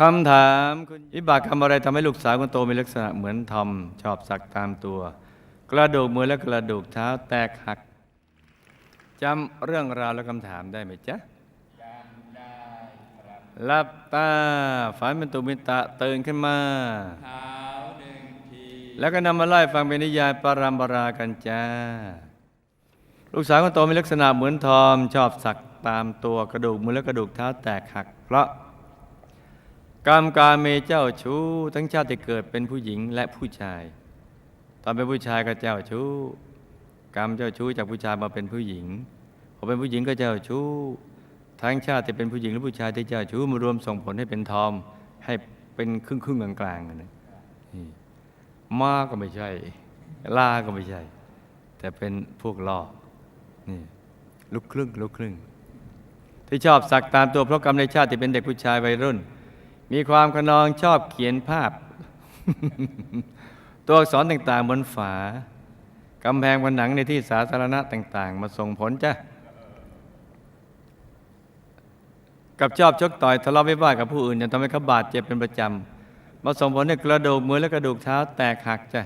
คำถามคุณวิบากกรรมอะไรทำให้ลูกสาวคนโตมีลักษณะเหมือนทอมชอบสักตามตัว กระดูกมือและกระดูกเท้าแตกหักจำเรื่องราวและคำถามได้ไหมจ๊ะจำได้ครับหลับตาฝันเป็นตุมิตะตื่นขึ้นมาเท้าหนึ่งทีแล้วก็นำมาไล่ฟังเป็นนิยายปรามปรากันจ้า ลูกสาวคนโตมีลักษณะเหมือนทอมชอบสักตามตัวกระดูกมือและกระดูกเท้าแตกหัก เพราะ กรรมการเมเจ้าชู้ทั้งชาติเกิดเป็นผู้หญิงและผู้ชาย ตอนเป็นผู้ชายก็เจ้าชู้ กรรมเจ้าชู้จากผู้ชายมาเป็นผู้หญิงพอเป็นผู้หญิงก็เจ้าชู้ ทั้งชาติที่เป็นผู้หญิงและผู้ชายที่เจ้าชู้มารวมส่งผลให้เป็นทอมให้เป็นครึ่งครึ่งๆกลางๆนะนี่มาก็ไม่ใช่ลาก็ไม่ใช่ แต่เป็นพวกล่อนี่ลูกครึ่งลูกครึ่งที่ชอบสักตามตัวเพราะกรรมในชาติที่เป็นเด็กผู้ชายวัยรุ่น มีความขนองชอบเขียนภาพ ตัวอักษรต่างๆบนฝากำแพงผนังในที่สาธารณะต่าง ๆ มาส่งผลจ้ะกับชอบชกต่อยทะเลาะวิวาทกับผู้อื่นจนทำให้เขาบาดเจ็บเป็นประจำมาส่งผลให้กระดูกมือและกระดูกเท้าแตกหักจ้ะ